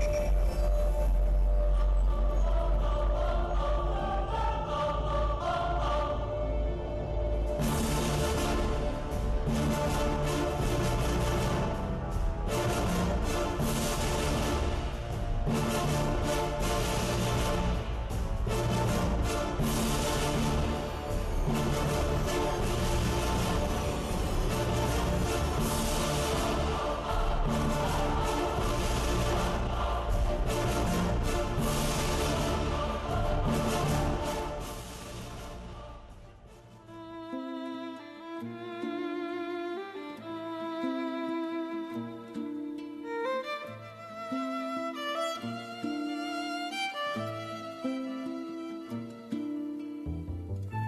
you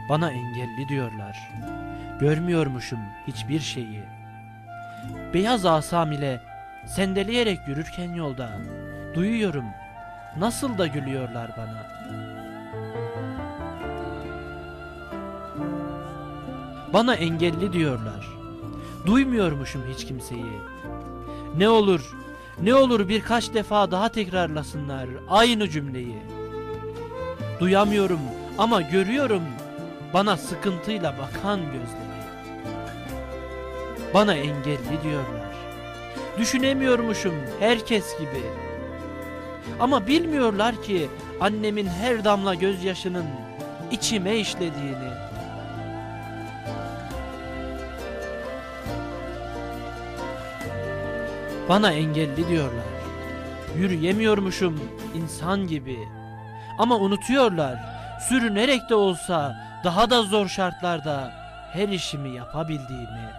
Bana engelli diyorlar. Görmüyormuşum hiçbir şeyi. Beyaz asam ile sendeleyerek yürürken yolda duyuyorum nasıl da gülüyorlar bana. Bana engelli diyorlar. Duymuyormuşum hiç kimseyi. Ne olur, ne olur birkaç defa daha tekrarlasınlar aynı cümleyi. Duyamıyorum ama görüyorum bana sıkıntıyla bakan gözleri. Bana engelli diyorlar. Düşünemiyormuşum herkes gibi. Ama bilmiyorlar ki annemin her damla gözyaşının içime işlediğini. Bana engelli diyorlar. Yürüyemiyormuşum insan gibi. Ama unutuyorlar. Sürünerek de olsa daha da zor şartlarda her işimi yapabildiğimi.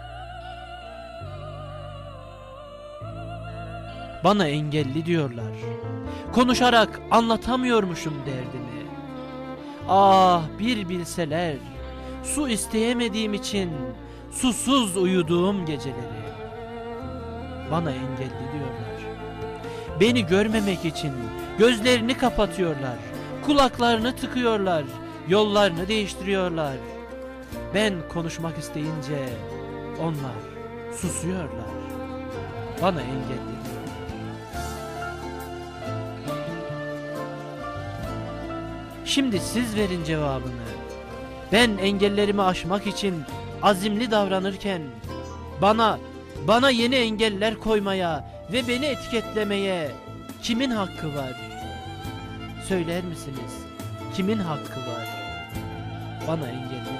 Bana engelli diyorlar. Konuşarak anlatamıyormuşum derdimi. Ah bir bilseler. Su isteyemediğim için susuz uyuduğum geceleri. Bana engelli diyorlar. Beni görmemek için gözlerini kapatıyorlar. Kulaklarını tıkıyorlar. Yollarını değiştiriyorlar. Ben konuşmak isteyince onlar susuyorlar. Bana engelli diyorlar. Şimdi siz verin cevabını. Ben engellerimi aşmak için azimli davranırken bana bana yeni engeller koymaya ve beni etiketlemeye kimin hakkı var? Söyler misiniz? Kimin hakkı var? Bana engelli diyor. Evet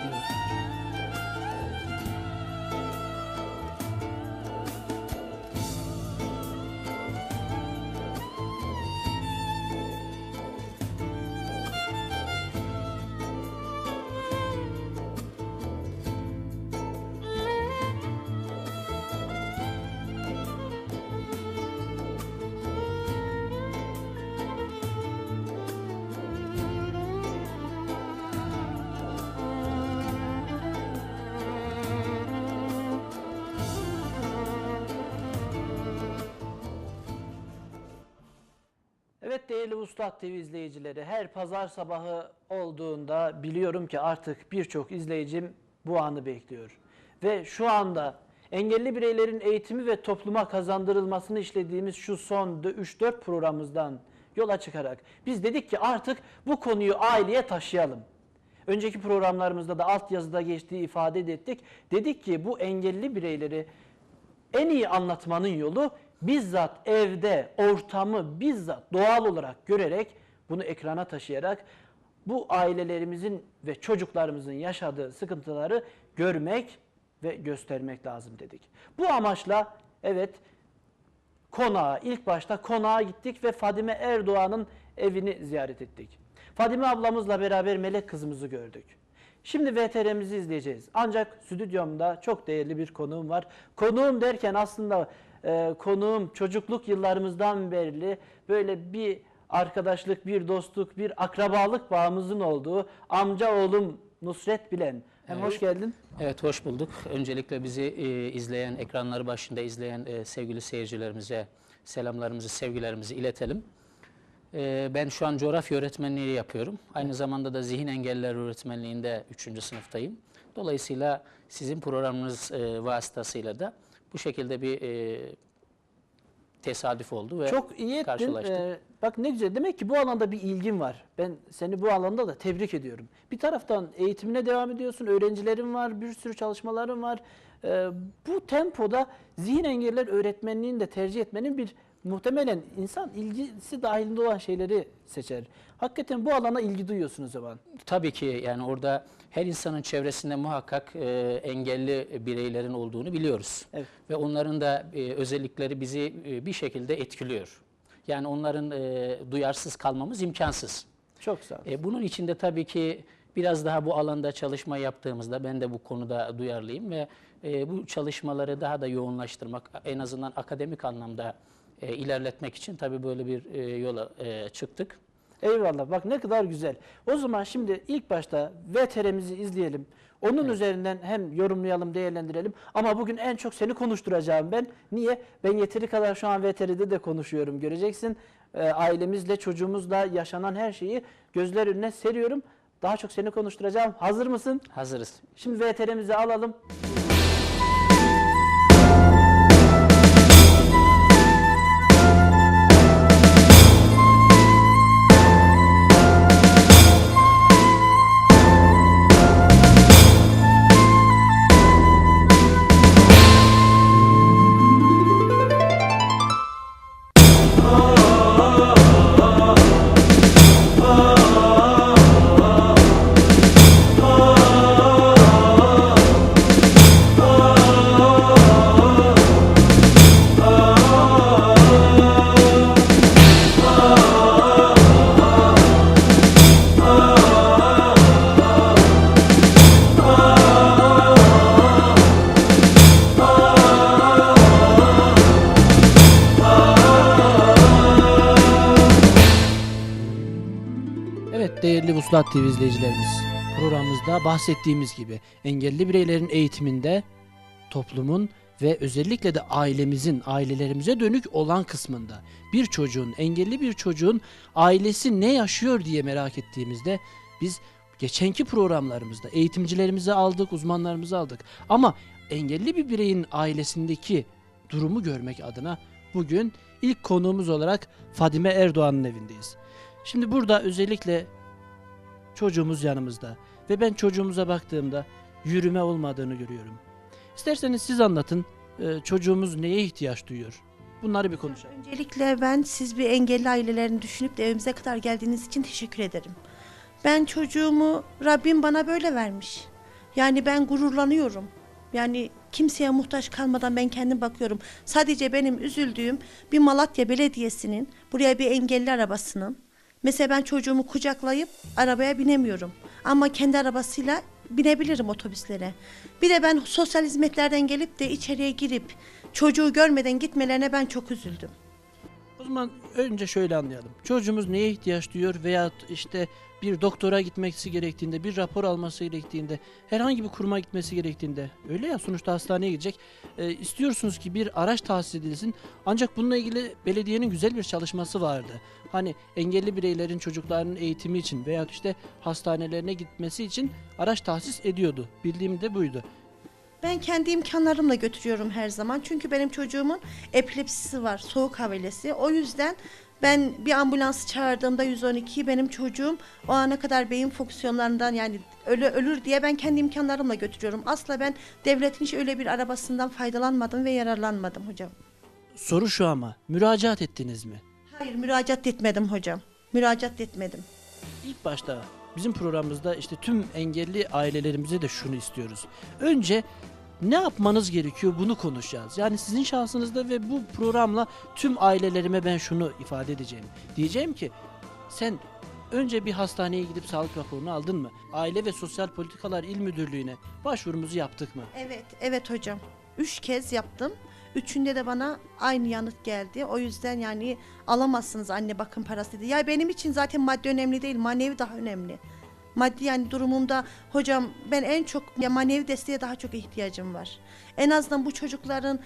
değerli Ustad TV izleyicileri her pazar sabahı olduğunda biliyorum ki artık birçok izleyicim bu anı bekliyor. Ve şu anda engelli bireylerin eğitimi ve topluma kazandırılmasını işlediğimiz şu son 3-4 programımızdan yola çıkarak biz dedik ki artık bu konuyu aileye taşıyalım. Önceki programlarımızda da altyazıda geçtiği ifade de ettik. Dedik ki bu engelli bireyleri en iyi anlatmanın yolu bizzat evde ortamı bizzat doğal olarak görerek bunu ekrana taşıyarak bu ailelerimizin ve çocuklarımızın yaşadığı sıkıntıları görmek ve göstermek lazım dedik. Bu amaçla evet konağa ilk başta konağa gittik ve Fadime Erdoğan'ın evini ziyaret ettik. Fadime ablamızla beraber Melek kızımızı gördük. Şimdi VTR'mizi izleyeceğiz. Ancak stüdyomda çok değerli bir konuğum var. Konuğum derken aslında e, konuğum çocukluk yıllarımızdan beri böyle bir arkadaşlık, bir dostluk, bir akrabalık bağımızın olduğu amca oğlum Nusret Bilen. Hem hoş geldin. Evet hoş bulduk. Öncelikle bizi e, izleyen, ekranları başında izleyen e, sevgili seyircilerimize selamlarımızı, sevgilerimizi iletelim. E, ben şu an coğrafya öğretmenliği yapıyorum. Aynı zamanda da zihin engelliler öğretmenliğinde 3. sınıftayım. Dolayısıyla sizin programınız e, vasıtasıyla da bu şekilde bir e, tesadüf oldu ve Çok iyi ettin. karşılaştık. Ee, bak ne güzel. Demek ki bu alanda bir ilgin var. Ben seni bu alanda da tebrik ediyorum. Bir taraftan eğitimine devam ediyorsun. Öğrencilerin var. Bir sürü çalışmaların var. Ee, bu tempoda zihin engeller öğretmenliğini de tercih etmenin bir muhtemelen insan ilgisi dahilinde olan şeyleri seçer. Hakikaten bu alana ilgi duyuyorsun o zaman. Tabii ki yani orada her insanın çevresinde muhakkak e, engelli bireylerin olduğunu biliyoruz. Evet. Ve onların da e, özellikleri bizi e, bir şekilde etkiliyor. Yani onların e, duyarsız kalmamız imkansız. Çok sağ ol. E, bunun için de tabii ki biraz daha bu alanda çalışma yaptığımızda ben de bu konuda duyarlıyım ve e, bu çalışmaları daha da yoğunlaştırmak en azından akademik anlamda e, ilerletmek için tabii böyle bir e, yola e, çıktık. Eyvallah. Bak ne kadar güzel. O zaman şimdi ilk başta VTR'mizi izleyelim. Onun üzerinden hem yorumlayalım, değerlendirelim. Ama bugün en çok seni konuşturacağım ben. Niye? Ben yeteri kadar şu an VTR'de de konuşuyorum. Göreceksin. Ee, ailemizle, çocuğumuzla yaşanan her şeyi gözler önüne seriyorum. Daha çok seni konuşturacağım. Hazır mısın? Hazırız. Şimdi VTR'mizi alalım. Vuslat TV izleyicilerimiz. Programımızda bahsettiğimiz gibi engelli bireylerin eğitiminde toplumun ve özellikle de ailemizin, ailelerimize dönük olan kısmında bir çocuğun, engelli bir çocuğun ailesi ne yaşıyor diye merak ettiğimizde biz geçenki programlarımızda eğitimcilerimizi aldık, uzmanlarımızı aldık. Ama engelli bir bireyin ailesindeki durumu görmek adına bugün ilk konuğumuz olarak Fadime Erdoğan'ın evindeyiz. Şimdi burada özellikle çocuğumuz yanımızda ve ben çocuğumuza baktığımda yürüme olmadığını görüyorum. İsterseniz siz anlatın e, çocuğumuz neye ihtiyaç duyuyor? Bunları bir konuşalım. Öncelikle ben siz bir engelli ailelerini düşünüp de evimize kadar geldiğiniz için teşekkür ederim. Ben çocuğumu Rabbim bana böyle vermiş. Yani ben gururlanıyorum. Yani kimseye muhtaç kalmadan ben kendim bakıyorum. Sadece benim üzüldüğüm bir Malatya Belediyesi'nin buraya bir engelli arabasının. Mesela ben çocuğumu kucaklayıp arabaya binemiyorum. Ama kendi arabasıyla binebilirim otobüslere. Bir de ben sosyal hizmetlerden gelip de içeriye girip çocuğu görmeden gitmelerine ben çok üzüldüm. Zaman önce şöyle anlayalım. Çocuğumuz neye ihtiyaç duyuyor veya işte bir doktora gitmesi gerektiğinde, bir rapor alması gerektiğinde, herhangi bir kuruma gitmesi gerektiğinde öyle ya sonuçta hastaneye gidecek. e, istiyorsunuz ki bir araç tahsis edilsin. Ancak bununla ilgili belediyenin güzel bir çalışması vardı. Hani engelli bireylerin çocuklarının eğitimi için veya işte hastanelerine gitmesi için araç tahsis ediyordu. Bildiğim de buydu. Ben kendi imkanlarımla götürüyorum her zaman. Çünkü benim çocuğumun epilepsisi var, soğuk havelesi. O yüzden ben bir ambulansı çağırdığımda 112'yi benim çocuğum o ana kadar beyin fonksiyonlarından yani ölü, ölür diye ben kendi imkanlarımla götürüyorum. Asla ben devletin hiç öyle bir arabasından faydalanmadım ve yararlanmadım hocam. Soru şu ama müracaat ettiniz mi? Hayır müracaat etmedim hocam. Müracaat etmedim. İlk başta bizim programımızda işte tüm engelli ailelerimize de şunu istiyoruz. Önce ne yapmanız gerekiyor bunu konuşacağız. Yani sizin şahsınızda ve bu programla tüm ailelerime ben şunu ifade edeceğim. Diyeceğim ki sen önce bir hastaneye gidip sağlık raporunu aldın mı? Aile ve Sosyal Politikalar İl Müdürlüğü'ne başvurumuzu yaptık mı? Evet, evet hocam. Üç kez yaptım. Üçünde de bana aynı yanıt geldi. O yüzden yani alamazsınız anne bakım parası dedi. Ya benim için zaten maddi önemli değil, manevi daha önemli. Maddi yani durumumda hocam ben en çok ya manevi desteğe daha çok ihtiyacım var. En azından bu çocukların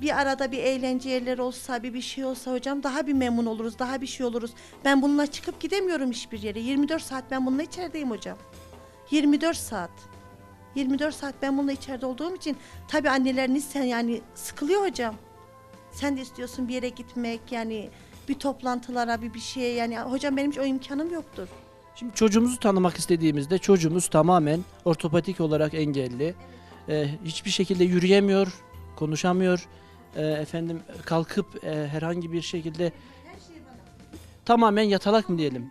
bir arada bir eğlence yerleri olsa, bir bir şey olsa hocam daha bir memnun oluruz, daha bir şey oluruz. Ben bununla çıkıp gidemiyorum hiçbir yere. 24 saat ben bununla içerideyim hocam. 24 saat. 24 saat ben bununla içeride olduğum için tabii anneleriniz sen yani sıkılıyor hocam. Sen de istiyorsun bir yere gitmek yani bir toplantılara bir bir şeye yani hocam benim hiç o imkanım yoktur. Şimdi çocuğumuzu tanımak istediğimizde çocuğumuz tamamen ortopedik olarak engelli. Ee, hiçbir şekilde yürüyemiyor, konuşamıyor. Ee, efendim kalkıp e, herhangi bir şekilde tamamen yatalak mı diyelim?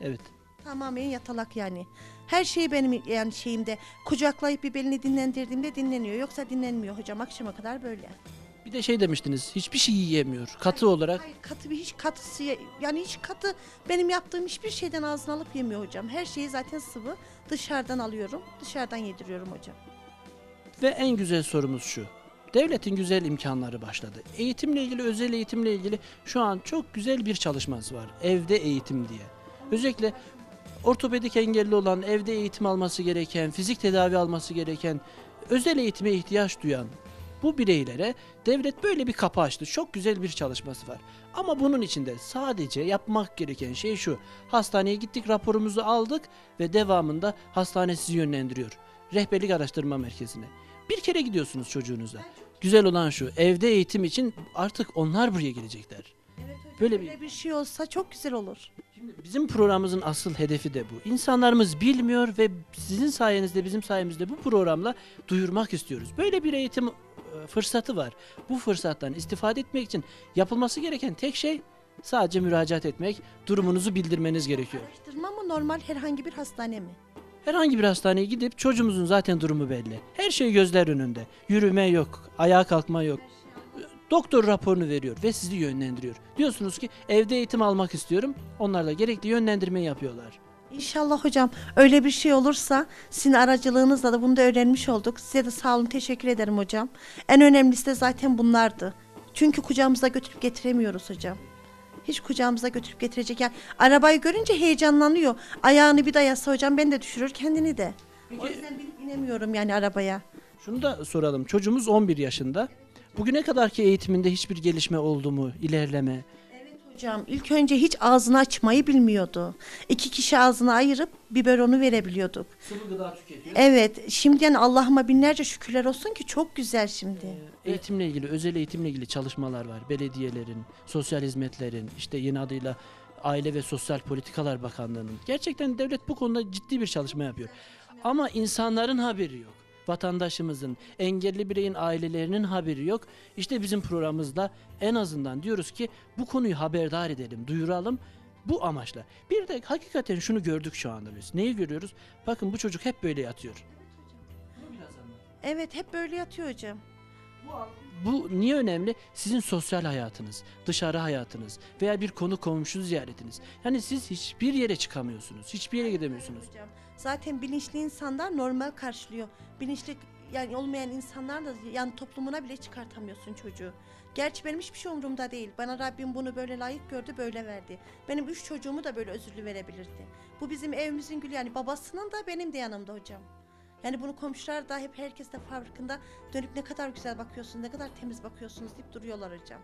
Evet. Tamamen yatalak yani. Her şey benim yani şeyimde kucaklayıp bir belini dinlendirdiğimde dinleniyor. Yoksa dinlenmiyor hocam akşama kadar böyle. Bir de şey demiştiniz, hiçbir şey yiyemiyor. Katı olarak Hayır katı bir hiç katısı yani hiç katı benim yaptığım hiçbir şeyden ağzına alıp yemiyor hocam. Her şeyi zaten sıvı dışarıdan alıyorum. Dışarıdan yediriyorum hocam. Ve en güzel sorumuz şu. Devletin güzel imkanları başladı. Eğitimle ilgili, özel eğitimle ilgili şu an çok güzel bir çalışması var. Evde eğitim diye. Özellikle ortopedik engelli olan, evde eğitim alması gereken, fizik tedavi alması gereken, özel eğitime ihtiyaç duyan bu bireylere devlet böyle bir kapı açtı. Çok güzel bir çalışması var. Ama bunun içinde sadece yapmak gereken şey şu. Hastaneye gittik, raporumuzu aldık ve devamında hastane sizi yönlendiriyor. Rehberlik Araştırma Merkezi'ne. Bir kere gidiyorsunuz çocuğunuza. Güzel olan şu, evde eğitim için artık onlar buraya gelecekler. Evet hocam. Böyle Böyle bir- bir şey olsa çok güzel olur. Bizim programımızın asıl hedefi de bu. İnsanlarımız bilmiyor ve sizin sayenizde, bizim sayemizde bu programla duyurmak istiyoruz. Böyle bir eğitim e, fırsatı var. Bu fırsattan istifade etmek için yapılması gereken tek şey sadece müracaat etmek, durumunuzu bildirmeniz gerekiyor. Araştırma mı normal herhangi bir hastane mi? Herhangi bir hastaneye gidip çocuğumuzun zaten durumu belli. Her şey gözler önünde. Yürüme yok, ayağa kalkma yok. Doktor raporunu veriyor ve sizi yönlendiriyor. Diyorsunuz ki evde eğitim almak istiyorum. Onlar da gerekli yönlendirmeyi yapıyorlar. İnşallah hocam öyle bir şey olursa sizin aracılığınızla da bunu da öğrenmiş olduk. Size de sağ olun teşekkür ederim hocam. En önemlisi de zaten bunlardı. Çünkü kucağımıza götürüp getiremiyoruz hocam. Hiç kucağımıza götürüp getirecek. Yani arabayı görünce heyecanlanıyor. Ayağını bir dayasa hocam ben de düşürür kendini de. O yüzden binip inemiyorum yani arabaya. Şunu da soralım. Çocuğumuz 11 yaşında. Bugüne kadarki eğitiminde hiçbir gelişme oldu mu? İlerleme? Hocam ilk önce hiç ağzını açmayı bilmiyordu. İki kişi ağzını ayırıp biberonu verebiliyorduk. Sıvı gıda tüketiyor. Evet şimdi yani Allah'ıma binlerce şükürler olsun ki çok güzel şimdi. Eğitimle ilgili, özel eğitimle ilgili çalışmalar var. Belediyelerin, sosyal hizmetlerin, işte yeni adıyla Aile ve Sosyal Politikalar Bakanlığı'nın. Gerçekten devlet bu konuda ciddi bir çalışma yapıyor. Ama insanların haberi yok. Vatandaşımızın, engelli bireyin ailelerinin haberi yok. İşte bizim programımızda en azından diyoruz ki bu konuyu haberdar edelim, duyuralım. Bu amaçla. Bir de hakikaten şunu gördük şu anda biz. Neyi görüyoruz? Bakın bu çocuk hep böyle yatıyor. Evet hep böyle yatıyor hocam. Bu niye önemli? Sizin sosyal hayatınız, dışarı hayatınız veya bir konu komşu ziyaretiniz. Yani siz hiçbir yere çıkamıyorsunuz, hiçbir yere gidemiyorsunuz. Hocam. Zaten bilinçli insanlar normal karşılıyor. Bilinçli yani olmayan insanlar da yani toplumuna bile çıkartamıyorsun çocuğu. Gerçi benim hiçbir şey umurumda değil. Bana Rabbim bunu böyle layık gördü, böyle verdi. Benim üç çocuğumu da böyle özürlü verebilirdi. Bu bizim evimizin gülü yani babasının da benim de yanımda hocam. Yani bunu komşular da hep herkes de farkında dönüp ne kadar güzel bakıyorsun, ne kadar temiz bakıyorsunuz deyip duruyorlar hocam.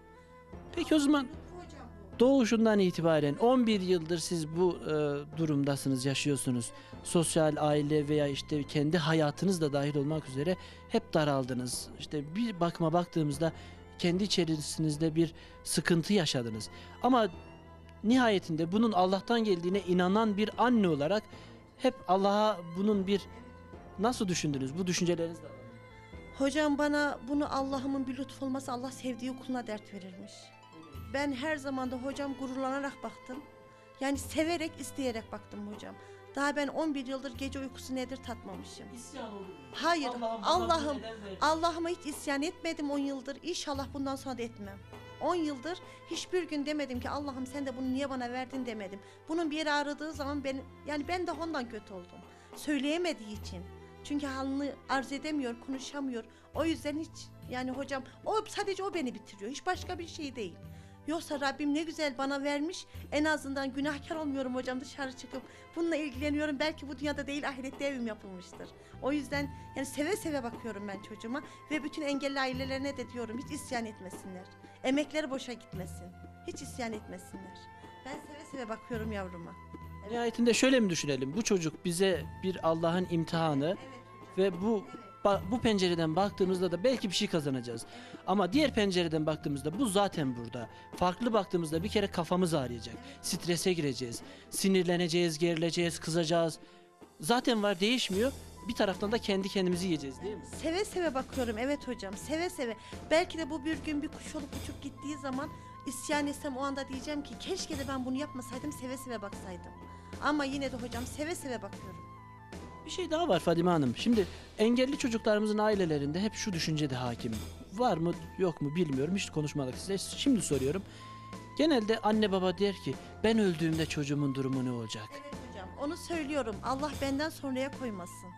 Peki o zaman Hocam. Doğuşundan itibaren 11 yıldır siz bu e, durumdasınız, yaşıyorsunuz. Sosyal, aile veya işte kendi hayatınız da dahil olmak üzere hep daraldınız. İşte bir bakma baktığımızda kendi içerisinizde bir sıkıntı yaşadınız. Ama nihayetinde bunun Allah'tan geldiğine inanan bir anne olarak hep Allah'a bunun bir nasıl düşündünüz? Bu düşünceleriniz de. Hocam bana bunu Allah'ımın bir lütfu olması Allah sevdiği kuluna dert verirmiş. Ben her zaman da hocam gururlanarak baktım. Yani severek, isteyerek baktım hocam. Daha ben 11 yıldır gece uykusu nedir tatmamışım. Hayır, Allah'ım, Allah'ıma hiç isyan etmedim 10 yıldır. İnşallah bundan sonra da etmem. 10 yıldır hiçbir gün demedim ki Allah'ım sen de bunu niye bana verdin demedim. Bunun bir yeri ağrıdığı zaman ben yani ben de ondan kötü oldum. Söyleyemediği için. Çünkü halini arz edemiyor, konuşamıyor. O yüzden hiç yani hocam o sadece o beni bitiriyor. Hiç başka bir şey değil. Yoksa Rabbim ne güzel bana vermiş. En azından günahkar olmuyorum hocam dışarı çıkıp bununla ilgileniyorum. Belki bu dünyada değil ahirette evim yapılmıştır. O yüzden yani seve seve bakıyorum ben çocuğuma ve bütün engelli ailelerine de diyorum hiç isyan etmesinler. Emekleri boşa gitmesin. Hiç isyan etmesinler. Ben seve seve bakıyorum yavruma. Nihayetinde şöyle mi düşünelim? Bu çocuk bize bir Allah'ın imtihanı ve bu bu pencereden baktığımızda da belki bir şey kazanacağız. Ama diğer pencereden baktığımızda bu zaten burada. Farklı baktığımızda bir kere kafamız ağrıyacak. Strese gireceğiz. Sinirleneceğiz, gerileceğiz, kızacağız. Zaten var değişmiyor. Bir taraftan da kendi kendimizi yiyeceğiz değil mi? Seve seve bakıyorum evet hocam seve seve. Belki de bu bir gün bir kuş olup uçup gittiği zaman isyan etsem o anda diyeceğim ki keşke de ben bunu yapmasaydım seve seve baksaydım. Ama yine de hocam seve seve bakıyorum. Bir şey daha var Fadime Hanım. Şimdi engelli çocuklarımızın ailelerinde hep şu düşünce de hakim. Var mı yok mu bilmiyorum. Hiç konuşmadık size. Şimdi soruyorum. Genelde anne baba der ki ben öldüğümde çocuğumun durumu ne olacak? Evet hocam onu söylüyorum Allah benden sonraya koymasın.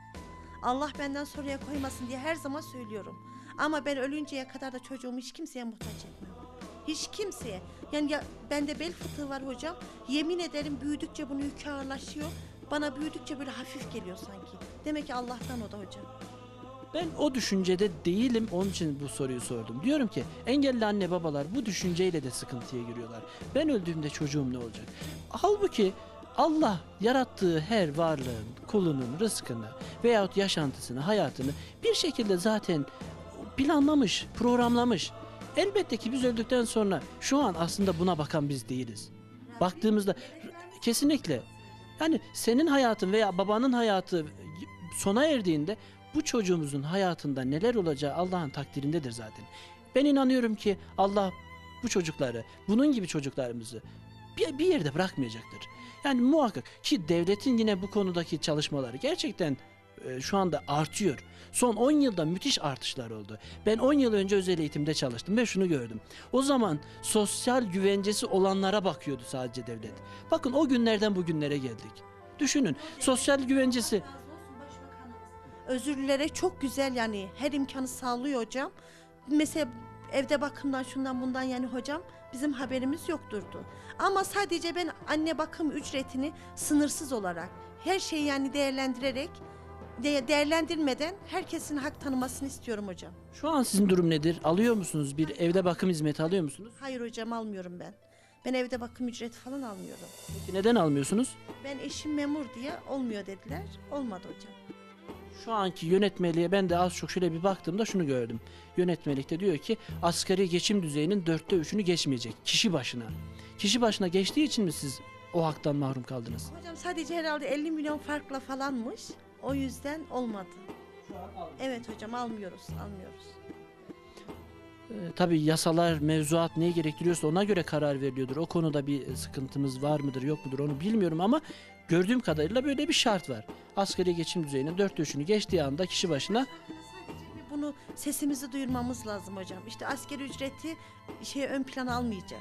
Allah benden sonraya koymasın diye her zaman söylüyorum. Ama ben ölünceye kadar da çocuğumu hiç kimseye muhtaç etmem. Hiç kimseye. Yani ya bende bel fıtığı var hocam. Yemin ederim büyüdükçe bunun yükü ağırlaşıyor. Bana büyüdükçe böyle hafif geliyor sanki. Demek ki Allah'tan o da hocam. Ben o düşüncede değilim. Onun için bu soruyu sordum. Diyorum ki engelli anne babalar bu düşünceyle de sıkıntıya giriyorlar. Ben öldüğümde çocuğum ne olacak? Halbuki Allah yarattığı her varlığın, kulunun rızkını veyahut yaşantısını, hayatını bir şekilde zaten planlamış, programlamış. Elbette ki biz öldükten sonra şu an aslında buna bakan biz değiliz. Baktığımızda kesinlikle yani senin hayatın veya babanın hayatı sona erdiğinde bu çocuğumuzun hayatında neler olacağı Allah'ın takdirindedir zaten. Ben inanıyorum ki Allah bu çocukları, bunun gibi çocuklarımızı bir, bir yerde bırakmayacaktır. Yani muhakkak ki devletin yine bu konudaki çalışmaları gerçekten e, şu anda artıyor. Son 10 yılda müthiş artışlar oldu. Ben 10 yıl önce özel eğitimde çalıştım ve şunu gördüm. O zaman sosyal güvencesi olanlara bakıyordu sadece devlet. Bakın o günlerden bugünlere geldik. Düşünün sosyal güvencesi Özür dilerek çok güzel yani her imkanı sağlıyor hocam. Mesela evde bakımdan şundan bundan yani hocam bizim haberimiz yokturdu. Ama sadece ben anne bakım ücretini sınırsız olarak her şeyi yani değerlendirerek de- değerlendirmeden herkesin hak tanımasını istiyorum hocam. Şu an sizin durum nedir? Alıyor musunuz? Bir evde bakım hizmeti alıyor musunuz? Hayır hocam almıyorum ben. Ben evde bakım ücreti falan almıyorum. Peki neden almıyorsunuz? Ben eşim memur diye olmuyor dediler. Olmadı hocam. Şu anki yönetmeliğe ben de az çok şöyle bir baktığımda şunu gördüm. Yönetmelikte diyor ki asgari geçim düzeyinin dörtte üçünü geçmeyecek kişi başına. Kişi başına geçtiği için mi siz o haktan mahrum kaldınız? Hocam sadece herhalde 50 milyon farkla falanmış. O yüzden olmadı. Evet hocam almıyoruz, almıyoruz. Ee, tabii yasalar, mevzuat neyi gerektiriyorsa ona göre karar veriliyordur. O konuda bir sıkıntımız var mıdır yok mudur onu bilmiyorum ama gördüğüm kadarıyla böyle bir şart var. Asgari geçim düzeyinin dörtte üçünü geçtiği anda kişi başına Sadece bunu sesimizi duyurmamız lazım hocam. İşte askeri ücreti şey ön plana almayacak.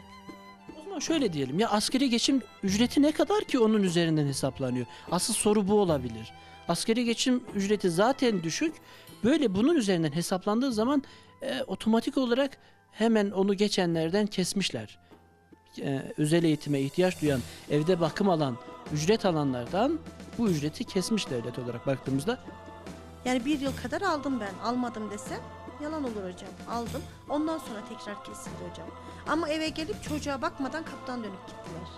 O zaman şöyle diyelim ya asgari geçim ücreti ne kadar ki onun üzerinden hesaplanıyor? Asıl soru bu olabilir. Asgari geçim ücreti zaten düşük. Böyle bunun üzerinden hesaplandığı zaman e, otomatik olarak hemen onu geçenlerden kesmişler. E, özel eğitime ihtiyaç duyan, evde bakım alan, ücret alanlardan bu ücreti kesmiş devlet olarak baktığımızda. Yani bir yıl kadar aldım ben. Almadım desem yalan olur hocam. Aldım. Ondan sonra tekrar kesildi hocam. Ama eve gelip çocuğa bakmadan kapıdan dönüp gittiler.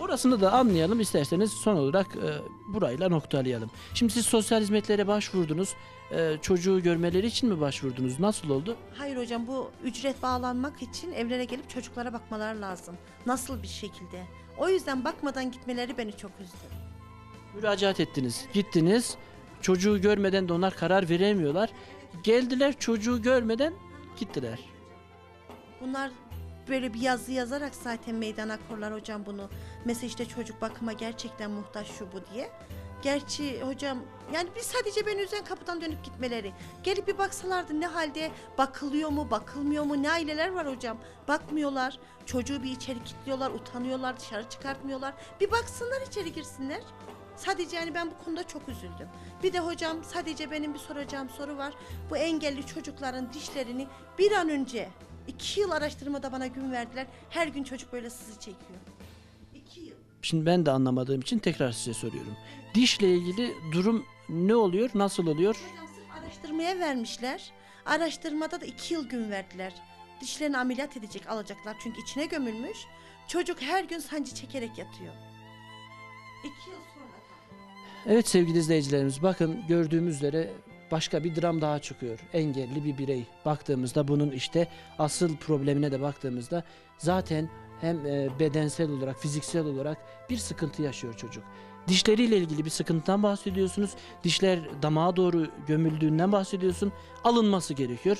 Orasını da anlayalım isterseniz son olarak e, burayla noktalayalım. Şimdi siz sosyal hizmetlere başvurdunuz. E, çocuğu görmeleri için mi başvurdunuz? Nasıl oldu? Hayır hocam bu ücret bağlanmak için evlere gelip çocuklara bakmaları lazım. Nasıl bir şekilde? O yüzden bakmadan gitmeleri beni çok üzdü. Müracaat ettiniz, gittiniz. Çocuğu görmeden de onlar karar veremiyorlar. Geldiler çocuğu görmeden gittiler. Bunlar böyle bir yazı yazarak zaten meydana korlar hocam bunu. Mesela işte çocuk bakıma gerçekten muhtaç şu bu diye. Gerçi hocam yani biz sadece beni üzen kapıdan dönüp gitmeleri. Gelip bir baksalardı ne halde bakılıyor mu bakılmıyor mu ne aileler var hocam. Bakmıyorlar çocuğu bir içeri kilitliyorlar utanıyorlar dışarı çıkartmıyorlar. Bir baksınlar içeri girsinler. Sadece yani ben bu konuda çok üzüldüm. Bir de hocam sadece benim bir soracağım soru var. Bu engelli çocukların dişlerini bir an önce iki yıl araştırmada bana gün verdiler. Her gün çocuk böyle sızı çekiyor. İki yıl. Şimdi ben de anlamadığım için tekrar size soruyorum. Dişle ilgili durum ne oluyor, nasıl oluyor? Hocam sırf araştırmaya vermişler. Araştırmada da iki yıl gün verdiler. Dişlerini ameliyat edecek alacaklar çünkü içine gömülmüş. Çocuk her gün sancı çekerek yatıyor. İki yıl. Evet sevgili izleyicilerimiz bakın gördüğümüz üzere başka bir dram daha çıkıyor. Engelli bir birey. Baktığımızda bunun işte asıl problemine de baktığımızda zaten hem e, bedensel olarak, fiziksel olarak bir sıkıntı yaşıyor çocuk. Dişleriyle ilgili bir sıkıntıdan bahsediyorsunuz. Dişler damağa doğru gömüldüğünden bahsediyorsun. Alınması gerekiyor.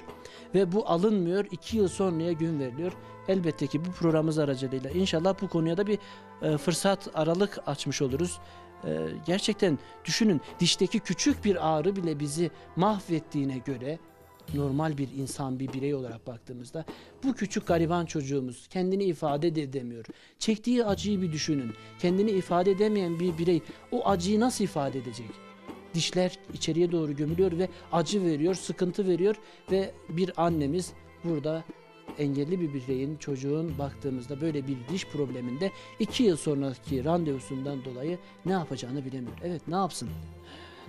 Ve bu alınmıyor. iki yıl sonraya gün veriliyor. Elbette ki bu programımız aracılığıyla inşallah bu konuya da bir e, fırsat aralık açmış oluruz. E, gerçekten düşünün dişteki küçük bir ağrı bile bizi mahvettiğine göre normal bir insan bir birey olarak baktığımızda bu küçük gariban çocuğumuz kendini ifade de edemiyor. Çektiği acıyı bir düşünün. Kendini ifade edemeyen bir birey o acıyı nasıl ifade edecek? Dişler içeriye doğru gömülüyor ve acı veriyor, sıkıntı veriyor ve bir annemiz burada engelli bir bireyin, çocuğun baktığımızda böyle bir diş probleminde iki yıl sonraki randevusundan dolayı ne yapacağını bilemiyor. Evet ne yapsın?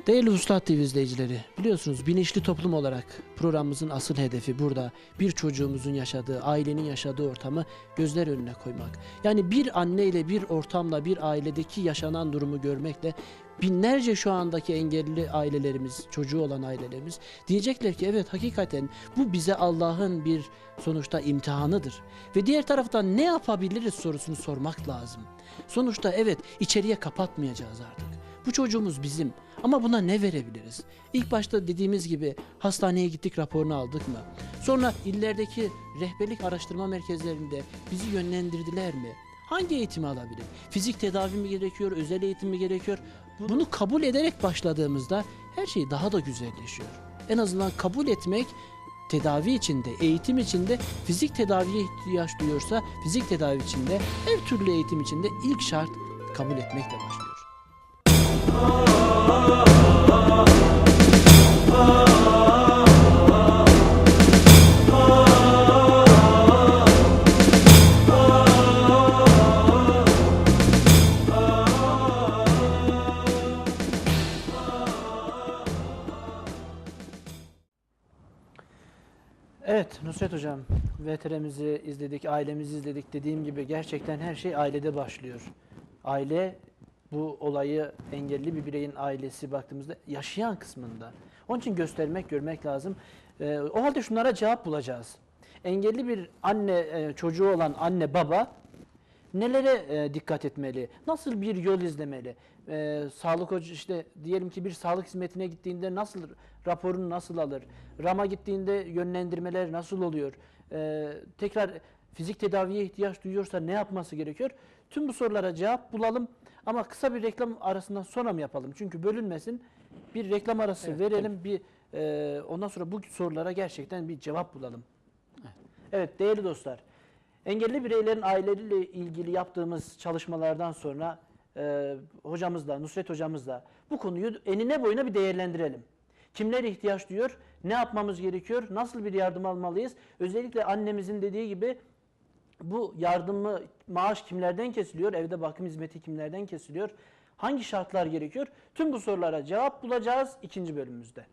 Değerli Vuslat TV izleyicileri, biliyorsunuz bilinçli toplum olarak programımızın asıl hedefi burada bir çocuğumuzun yaşadığı, ailenin yaşadığı ortamı gözler önüne koymak. Yani bir anne ile bir ortamla bir ailedeki yaşanan durumu görmekle binlerce şu andaki engelli ailelerimiz, çocuğu olan ailelerimiz diyecekler ki evet hakikaten bu bize Allah'ın bir sonuçta imtihanıdır. Ve diğer taraftan ne yapabiliriz sorusunu sormak lazım. Sonuçta evet içeriye kapatmayacağız artık. Bu çocuğumuz bizim. Ama buna ne verebiliriz? İlk başta dediğimiz gibi hastaneye gittik raporunu aldık mı? Sonra illerdeki rehberlik araştırma merkezlerinde bizi yönlendirdiler mi? Hangi eğitimi alabilir? Fizik tedavi mi gerekiyor, özel eğitim mi gerekiyor? Bunu kabul ederek başladığımızda her şey daha da güzelleşiyor. En azından kabul etmek tedavi içinde, eğitim içinde, fizik tedaviye ihtiyaç duyuyorsa fizik tedavi içinde, her türlü eğitim içinde ilk şart kabul etmekle başlıyor. VTR'mizi izledik, ailemizi izledik. Dediğim gibi gerçekten her şey ailede başlıyor. Aile bu olayı engelli bir bireyin ailesi baktığımızda yaşayan kısmında. Onun için göstermek, görmek lazım. Ee, o halde şunlara cevap bulacağız. Engelli bir anne, e, çocuğu olan anne baba nelere e, dikkat etmeli? Nasıl bir yol izlemeli? E, sağlık hoca işte diyelim ki bir sağlık hizmetine gittiğinde nasıl raporunu nasıl alır? Rama gittiğinde yönlendirmeler nasıl oluyor? E, tekrar fizik tedaviye ihtiyaç duyuyorsa ne yapması gerekiyor? Tüm bu sorulara cevap bulalım ama kısa bir reklam arasından sonra mı yapalım? Çünkü bölünmesin. Bir reklam arası Evet, verelim. Bir e, ondan sonra bu sorulara gerçekten bir cevap bulalım. Evet değerli dostlar. Engelli bireylerin aileleriyle ilgili yaptığımız çalışmalardan sonra e, hocamızla, Nusret hocamızla bu konuyu enine boyuna bir değerlendirelim. Kimler ihtiyaç duyuyor? Ne yapmamız gerekiyor? Nasıl bir yardım almalıyız? Özellikle annemizin dediği gibi bu yardımı, maaş kimlerden kesiliyor? Evde bakım hizmeti kimlerden kesiliyor? Hangi şartlar gerekiyor? Tüm bu sorulara cevap bulacağız ikinci bölümümüzde.